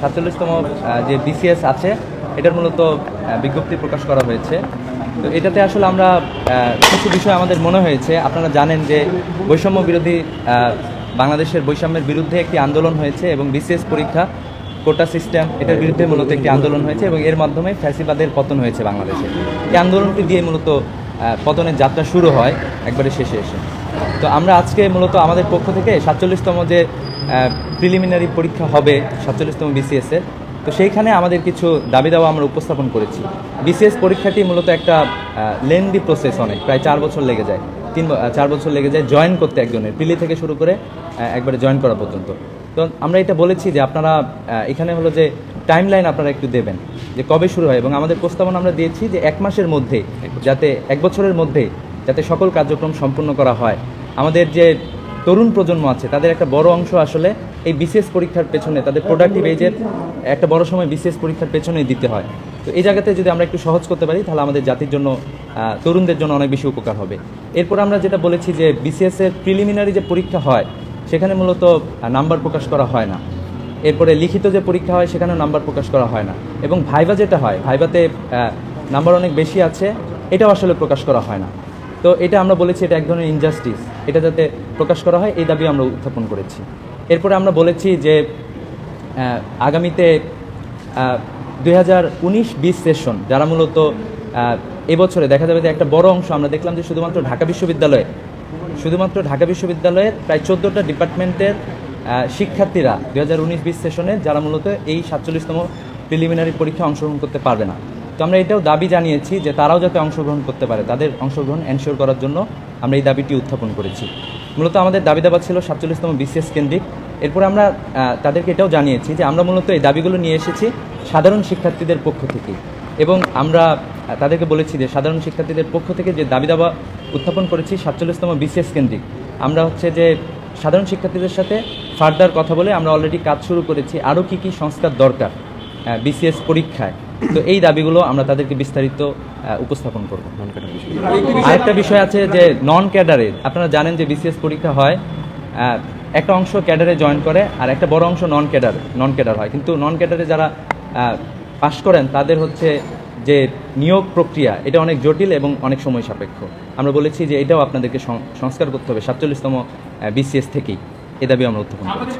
সাতচল্লিশতম যে বিসিএস আছে, এটার মূলত বিজ্ঞপ্তি প্রকাশ করা হয়েছে। তো এটাতে আসলে আমরা কিছু বিষয় আমাদের মনে হয়েছে। আপনারা জানেন যে বৈষম্য বিরোধী বাংলাদেশের বৈষম্যের বিরুদ্ধে একটি আন্দোলন হয়েছে এবং বিসিএস পরীক্ষা, কোটা সিস্টেম, এটার বিরুদ্ধে মূলত একটি আন্দোলন হয়েছে এবং এর মাধ্যমে ফ্যাসিবাদের পতন হয়েছে বাংলাদেশে। এই আন্দোলনটি দিয়ে মূলত পতনের যাত্রা শুরু হয়, একবারে শেষে এসে। তো আমরা আজকে মূলত আমাদের পক্ষ থেকে সাতচল্লিশতম যে প্রিলিমিনারি পরীক্ষা হবে সাতচল্লিশতম বিসিএসের তো সেইখানে আমাদের কিছু দাবি দাওয়া আমরা উপস্থাপন করেছি। বিসিএস পরীক্ষাটি মূলত একটা লেন্দি প্রসেস অনেক প্রায় চার বছর লেগে যায়। তিন চার বছর লেগে যায় জয়েন করতে একজনের প্রিলি থেকে শুরু করে একবারে জয়েন করা পর্যন্ত। তো আমরা এটা বলেছি যে আপনারা এখানে হলো যে টাইম লাইন আপনারা একটু দেবেন যে কবে শুরু হয়। এবং আমাদের প্রস্তাবনা আমরা দিয়েছি যে এক মাসের মধ্যে যাতে এক বছরের মধ্যে যাতে সকল কার্যক্রম সম্পূর্ণ করা হয়। আমাদের যে তরুণ প্রজন্ম আছে, তাদের একটা বড় অংশ আসলে এই বিসিএস পরীক্ষার পেছনে, তাদের প্রোডাক্টিভ এজের একটা বড় সময় বিসিএস পরীক্ষার পেছনেই দিতে হয়। তো এই জায়গাতে যদি আমরা একটু সহজ করতে পারি, তাহলে আমাদের জাতির জন্য তরুণদের জন্য অনেক বেশি উপকার হবে। এরপর আমরা যেটা বলেছি যে বিসিএসের প্রিলিমিনারি যে পরীক্ষা হয়, সেখানে মূলত নাম্বার প্রকাশ করা হয় না। এরপরে লিখিত যে পরীক্ষা হয়, সেখানেও নাম্বার প্রকাশ করা হয় না। এবং ভাইবা যেটা হয় ভাইবাতে নাম্বার অনেক বেশি আছে, এটাও আসলে প্রকাশ করা হয় না। তো এটা আমরা বলেছি এটা এক ধরনের ইনজাস্টিস এটা যাতে প্রকাশ করা হয়, এই দাবি আমরা উত্থাপন করেছি। এরপরে আমরা বলেছি যে আগামীতে দুই হাজার উনিশ বিশ সেশন যারা মূলত এবছরে, দেখা যাবে যে একটা বড় অংশ, আমরা দেখলাম যে শুধুমাত্র ঢাকা বিশ্ববিদ্যালয়ে, শুধুমাত্র ঢাকা বিশ্ববিদ্যালয়ের প্রায় চোদ্দোটা ডিপার্টমেন্টের শিক্ষার্থীরা দু হাজার উনিশ বিশ সেশনে যারা মূলত এই সাতচল্লিশতম প্রিলিমিনারি পরীক্ষা অংশগ্রহণ করতে পারবে না। আমরা এটাও দাবি জানিয়েছি যে তারাও যাতে অংশগ্রহণ করতে পারে। তাদের অংশগ্রহণ এনশিওর করার জন্য আমরা এই দাবিটি উত্থাপন করেছি। মূলত আমাদের দাবি দাবা ছিল সাতচল্লিশতম বিসিএস কেন্দ্রিক। এরপর আমরা তাদেরকে এটাও জানিয়েছি যে আমরা মূলত এই দাবিগুলো নিয়ে এসেছি সাধারণ শিক্ষার্থীদের পক্ষ থেকে। এবং আমরা তাদেরকে বলেছি যে সাধারণ শিক্ষার্থীদের পক্ষ থেকে যে দাবি দাবা উত্থাপন করেছি সাতচল্লিশতম বিসিএস কেন্দ্রিক। আমরা হচ্ছে যে সাধারণ শিক্ষার্থীদের সাথে ফার্দার কথা বলে আমরা অলরেডি কাজ শুরু করেছি। আরও কী কী সংস্কার দরকার বিসিএস পরীক্ষায়। তো এই দাবিগুলো আমরা তাদেরকে বিস্তারিত উপস্থাপন করব। আরেকটা বিষয় আছে যে নন ক্যাডারে আপনারা জানেন যে বিসিএস পরীক্ষা হয় একটা অংশ ক্যাডারে জয়েন করে আর একটা বড় অংশ নন ক্যাডার নন ক্যাডার হয়। কিন্তু নন ক্যাডারে যারা পাশ করেন তাদের হচ্ছে যে নিয়োগ প্রক্রিয়া, এটা অনেক জটিল এবং অনেক সময় সাপেক্ষ। আমরা বলেছি যে এটাও আপনাদেরকে সংস্কার করতে হবে সাতচল্লিশতম বিসিএস থেকেই। এ দাবি আমরা উত্থাপন করেছি।